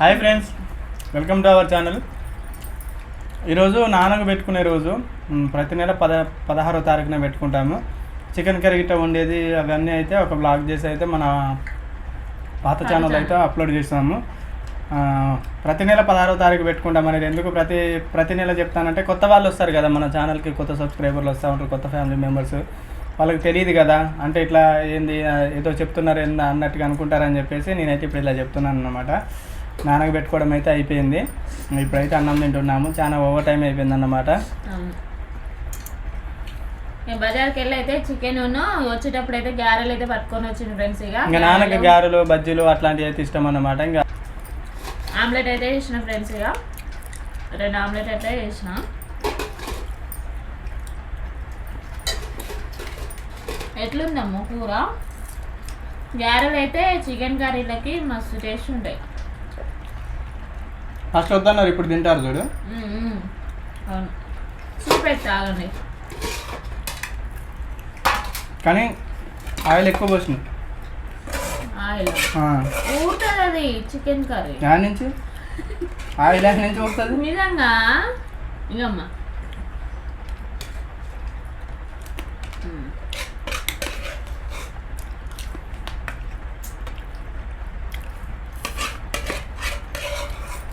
Hi friends welcome to our channel. ఈరోజు నాన్నకు పెట్టుకునే రోజు ప్రతి నెల పద పదహారో తారీఖున పెట్టుకుంటాము. చికెన్ కర్రీ గిట్ట వండేది అవన్నీ అయితే ఒక బ్లాగ్ చేసి అయితే మన పాత ఛానల్ అయితే. అప్లోడ్ చేస్తాము. ఆ, ప్రతి నెల పదహారో తారీఖు పెట్టుకుంటాం అనేది ఎందుకు ప్రతి ప్రతి నెల చెప్తానంటే కొత్త వాళ్ళు వస్తారు కదా మన ఛానల్కి కొత్త సబ్స్క్రైబర్లు వస్తూ ఉంటారు కొత్త ఫ్యామిలీ మెంబర్స్ వాళ్ళకి తెలియదు కదా. అంటే ఇట్లా ఏంది ఏదో చెప్తున్నారు ఏందా అన్నట్టుగా అనుకుంటారని చెప్పేసి నేనైతే ఇప్పుడు ఇలా చెప్తున్నాను అనమాట నాన్నకు పెట్టుకోవడం అయితే అయిపోయింది. ఇప్పుడైతే అన్నం తింటున్నాము. చాలా ఓవర్ టైం అయిపోయింది అన్నమాట. బజార్కి వెళ్ళి అయితే చికెన్ వచ్చేటప్పుడు అయితే గారెలు అయితే పట్టుకొని వచ్చింది ఫ్రెండ్స్ ఇక. ఇంకా నాన్నకి గారెలు, గారెలు బజ్జీలు అట్లాంటివి అయితే ఇష్టం అన్నమాట. ఇంకా ఆమ్లెట్ అయితే చేసిన ఫ్రెండ్స్ ఇక. రెండు ఆమ్లెట్ అయితే చేసిన. ఎట్లుందమ్మో కూర? గారెలు అయితే చికెన్ కర్రీలకి మస్తు టేస్ట్ ఉంటాయి. ఫస్ట్ వద్దన్నారు ఇప్పుడు తింటారు చూడు. అవును. తాగండి కానీ ఆయిల్ ఎక్కువ పోసింది ఆయిల్. ఊరుతుంది అది చికెన్ కర్రీ. యాడ్ నుంచి? ఆయిల్ యాడ్ నుంచి వస్తుంది నిజంగా? ఇగమ్మా.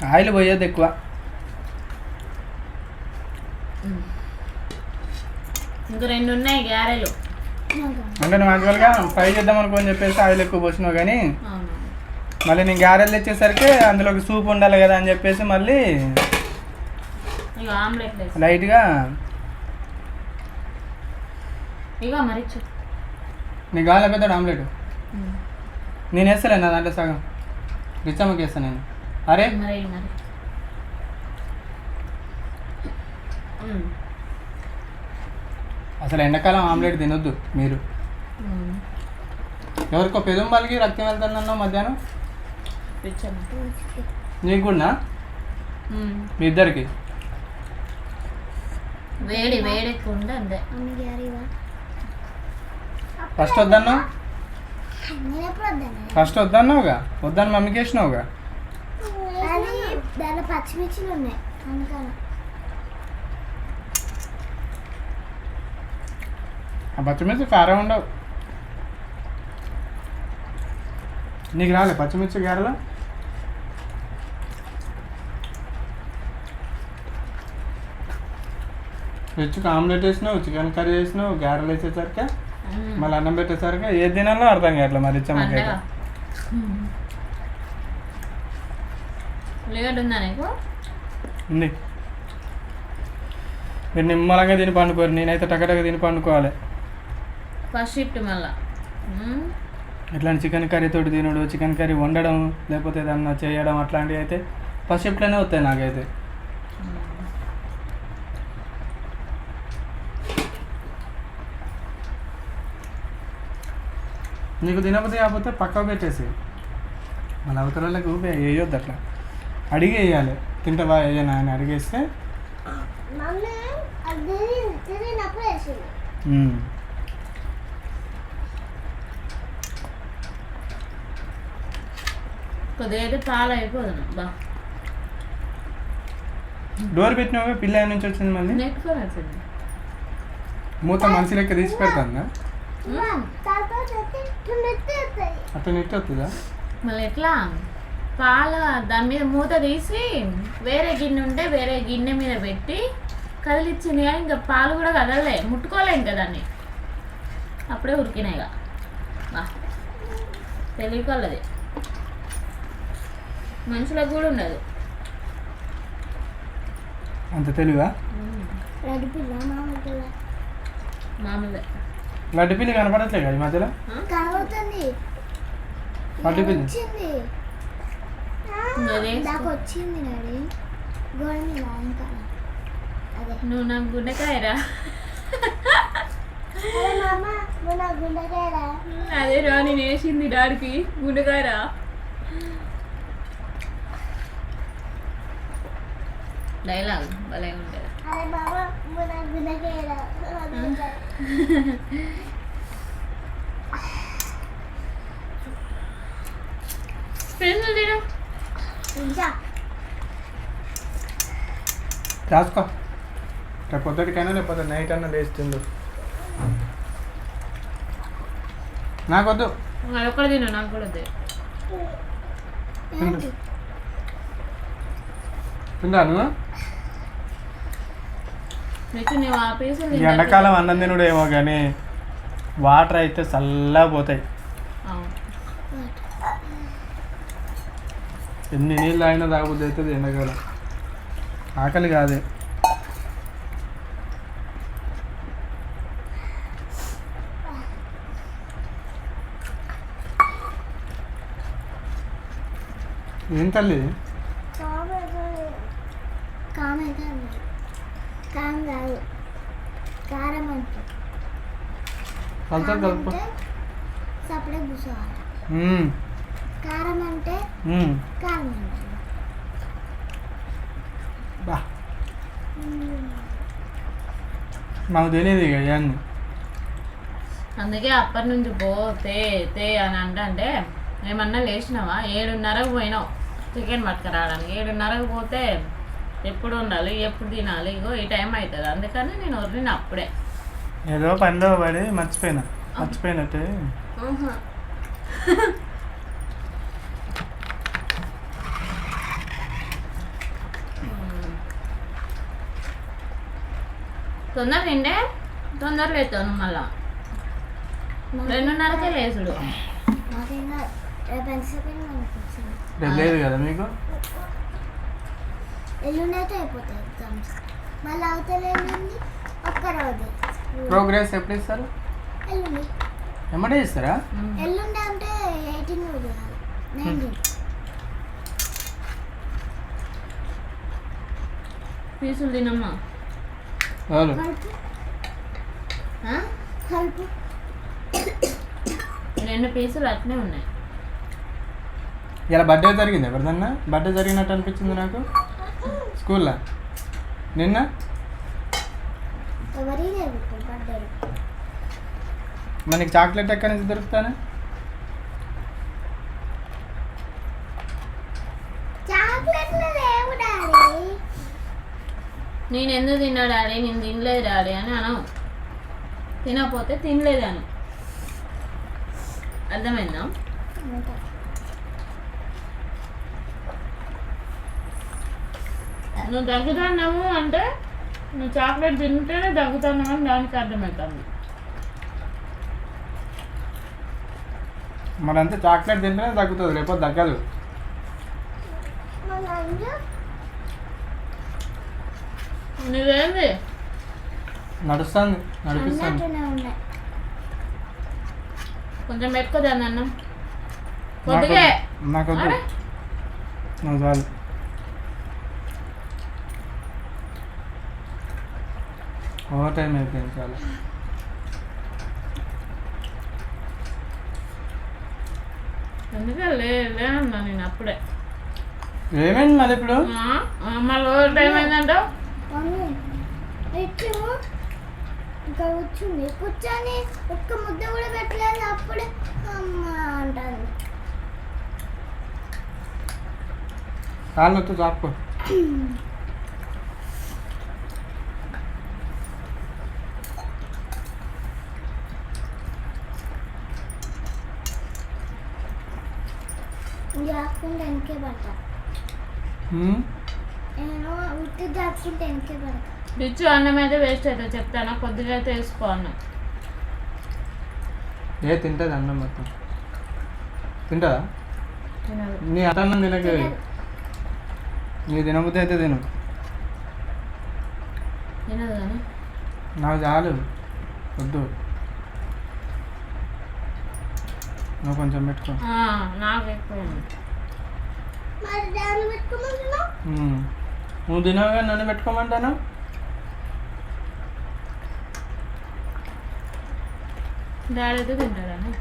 ఆయిల్ పోయేది ఎక్కువ. ఇంక రెండు ఉన్నాయి గారెలు. అంటే నువ్వు యాక్చువల్గా ఫ్రై చేద్దాం అనుకోని చెప్పేసి ఆయిల్ ఎక్కువ పోసినావు కానీ మళ్ళీ నేను గారెలు తెచ్చేసరికి అందులోకి సూప్ ఉండాలి కదా అని చెప్పేసి మళ్ళీ లైట్గా నీకు కావాలి పెద్ద ఆమ్లెట్. నేను వేస్తలే నా దాంట్లో సగం. రిచమ్మకి వేస్తాను నేను. అరే. అసలు ఎండాకాలం ఆమ్లెట్ తినొద్దు మీరు. ఎవరికో పెదుంబాలకి రక్తం వెళ్తుందన్నావు మధ్యాహ్నం. నీకు కూడా. మీ ఇద్దరికి వేడి ఫస్ట్ వద్దన్నావు ఫస్ట్ వద్దన్నావుగా వద్దని మమ్మీకి వేసినావుగా దాంట్లో పచ్చిమిర్చిలు ఉన్నాయి. అందుకని. ఆ పచ్చిమిర్చి కారం ఉండవు. నీకు రాలే పచ్చిమిర్చి గారెలో రిచ్కి ఆమ్లెట్ వేసినావు చికెన్ కర్రీ వేసినావు గారెలు వేసేసరికి. మళ్ళీ అన్నం పెట్టేసరికి ఏది తినాలో అర్థం కావట్లేదు మరి పండగ. ఉల్లిగడ్డ ఉందా. నీకు ఉంది మీరు నిమ్మలంగా తిని పండుకోరు. నేనైతే టకటక తిని పండుకోవాలి. ఫస్ట్ షిఫ్ట్ మళ్ళా. ఇట్లాంటి చికెన్ కర్రీ తోటి తినడు? చికెన్ కర్రీ వండడం లేకపోతే ఏదన్నా చేయడం అట్లాంటివి అయితే ఫస్ట్ షిఫ్ట్లోనే వస్తాయి నాకైతే. నీకు తినకపోతే కాకపోతే పక్కకు పెట్టేసి మళ్ళీ అవతల వాళ్ళకి ఊపే వేయొద్దు అట్లా. అడిగి వేయాలి తింటావా వేయనా అని అడిగేస్తే? డోర్ పెట్టినావే పిల్ల నుంచి వచ్చింది మళ్ళీ? మూత మనిషి లెక్క తీసి వస్తాయి. అట్లా నెట్టి వస్తుందా? మళ్ళీ ఎట్లా? పాలు దాని మీద మూత తీసి వేరే గిన్నె ఉంటే వేరే గిన్నె మీద పెట్టి కదిలిచ్చింది కానీ ఇంకా పాలు కూడా కదలలే. ముట్టుకోలే ఇంకా దాన్ని అప్పుడే ఉరికినాయిగా బా. తెలియకల్లది మనుషులకు కూడా ఉండదు. అంత తెలివా? మామూలు లడ్డు పిల్లి కనపడట్లే కదా ఈ మధ్యలో? కనబడుతుంది లడ్డు పిల్లి. దాకా వచ్చింది డాడీ గోడ మీద ఇంకా నువ్వు నాకు గుండెకాయరా అదే రా నేను వేసింది డాడీకి గుండెకాయరా డైలాగ్ భలే ఉంటుంది అరే మామ మన గుండెకాయరా పీసులు తిను ఇంకా రాసుకో. రేపు పొద్దుటికైనా లేకపోతే నైట్ అయినా లేచి తిందు నాకొద్దు. అదొక్కటి తిను నాకు కూడా వద్దు. ఏంటి తిందా నువ్వు? రిచు నువ్వు ఆ పీసులు ఈ తింటా. ఎండాకాలం అన్నం తినుడు ఏమో కానీ వాటర్ అయితే చల్లగా పోతాయి. ఎన్ని నీళ్ళు తాగినా తాగబుద్ది అవుతుంది ఎండాకాలం. ఆకలి కాదు ఏం తల్లి కారం అంటే కలుపు సపరేట్ కూర్చోవాలి. కారం అంటే. కారం అంటే బా మాకు తెలియదు ఇక ఇవన్నీ. అందుకే అప్పటి నుంచి పో తే తే అని అంటే ఏమన్నా లేచినావా? ఏడున్నరకు పోయినావు. చికెన్ పట్టుకురావడానికి. ఏడున్నరకు పోతే ఎప్పుడు ఉండాలి ఎప్పుడు తినాలి? ఇగో ఈ టైం అవుతుంది. అందుకని నేను వదిలిన అప్పుడే. ఏదో పనిలో పడి మర్చిపోయినా. మర్చిపోయినట్టే. తొందర తింటే తొందర లేతాను మళ్ళా. రెండున్నరకే లేచుడు నాకేంగా రేపు లేదు కదా మీకు? ఎల్లుండి అయితే అయిపోతాయి ఎగ్జామ్స్. మళ్ళీ అవతల ఎల్లుండి ఒక్క రోజు. ప్రోగ్రెస్ ఎప్పుడు ఇస్తారు? ఎల్లుండి. ఎమ్మటే ఇస్తారా. ఎల్లుండి అంటే ఎయిటీన్ రోజు నైన్టీన్. పీసులు తినమ్మా. కలుపు రెండు పీసులు అట్నే ఉన్నాయి. ఇలా బర్త్డే జరిగింది ఎవరిదన్నా? బర్త్డే జరిగినట్టు అనిపించింది నాకు? స్కూల్లో? నిన్న? మనకి చాక్లెట్ ఎక్కడి నుంచి దొరుకుతాను? నేను ఎందుకు తిన్నా డాడీ? నేను తినలేదు డాడీ అని అనవు తినకపోతే తినలేదని అర్థమైందా? నువ్వు దగ్గుతున్నావు అంటే నువ్వు చాక్లెట్ తింటేనే దగ్గుతున్నావు అని దానికి అర్థమవుతుంది మరంతా చాక్లెట్ తింటేనే తగ్గుతుంది రేపు తగ్గదు. నువ్వేంది నడుస్తుంది కొంచెం పెట్టుకోదాన్ని అన్నం. కొద్దిగే నాకు చాలు. ఓవర్ టైం అయిపోయింది చాలా. అందుకే లే లేనన్నా నేను అప్పుడే. ఏమైంది మరి ఇప్పుడు? మళ్ళీ ఓవర్ టైం అయిందంటావు? మమ్మీ ఇట్లు ఇంకా కూర్చుంది కూర్చొని ఒక్క ముద్ద కూడా పెట్టలేదు అప్పుడే అమ్మ అంటాను కాళ్ళు నొత్తు చాపుకో జాక్కుంటే వెనకే పడతా హ్మ్? నేను పిచ్చు అన్నం అయితే వేస్ట్ అవుతుంది చెప్తాను కొద్దిగా అయితే వేసుకో అన్నం. ఏ తింటుంది అన్నం మొత్తం? తింటుందా? తినదు. నీ అన్నం తినక నీ తినబుద్ధి అయితే తిను. తినదు కానీ. నాకు చాలు వద్దు. నువ్వు కొంచెం పెట్టుకో. నాకు ఎక్కువ నువ్వు తినవుగా నన్ను పెట్టుకోమంటాను? డాడీ అయితే తింటాడని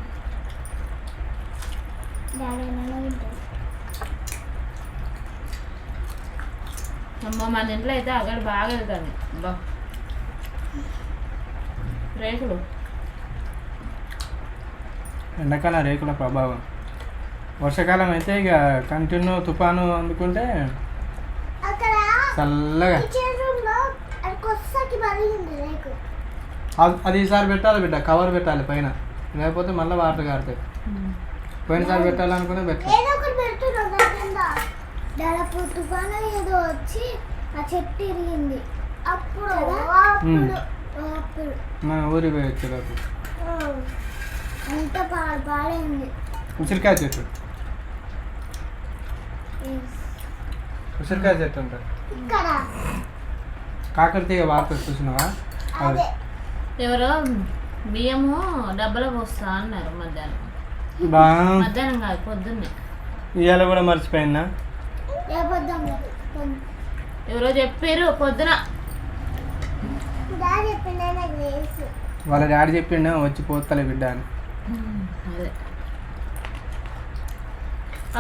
అమ్మ మన ఇంట్లో అయితే అక్కడ బాగా వెళ్తుంది బా. రేకులు? ఎండాకాలం రేకుల ప్రభావం. వర్షాకాలం అయితే ఇక కంటిన్యూ తుఫాను అందుకుంటే చల్లగా. అది ఈసారి పెట్టాలి బిడ్డ కవర్ పెట్టాలి పైన. లేకపోతే మళ్ళీ వాటర్ కారుతాయి. పోయినసారి పెట్టాలనుకునే పెట్టాలి. ఏదో వచ్చి ఆ చెట్టు ఇరిగింది. అప్పుడు ఊరికి పోయి వచ్చేటప్పుడు. అంత పాడైంది. ఉసిరికాయ చెట్టు. ఉసిరికాయ చెట్టు ఉంటుంది. కాకరతీగ వాటర్ చూసినావా? ఎవరో బియ్యము డబ్బలో పోస్తా అన్నారు మధ్యాహ్నం. బా. మధ్యాహ్నం కాదు పొద్దున్నే. ఇవాళ కూడా మర్చిపోయినా రేపొద్దాం ఎవరో చెప్పారు పొద్దున. వాళ్ళ డాడీ చెప్పిండు వచ్చి పోతలే బిడ్డ అని. అదే.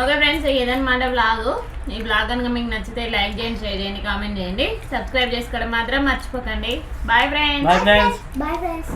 ఓకే ఫ్రెండ్స్ ఇదన్నమాట బ్లాగ్ ఈ బ్లాగ్ కనుక మీకు నచ్చితే లైక్ చేయండి షేర్ చేయండి కామెంట్ చేయండి. సబ్స్క్రైబ్ చేసుకోవడం మాత్రం మర్చిపోకండి. Bye friends bye friends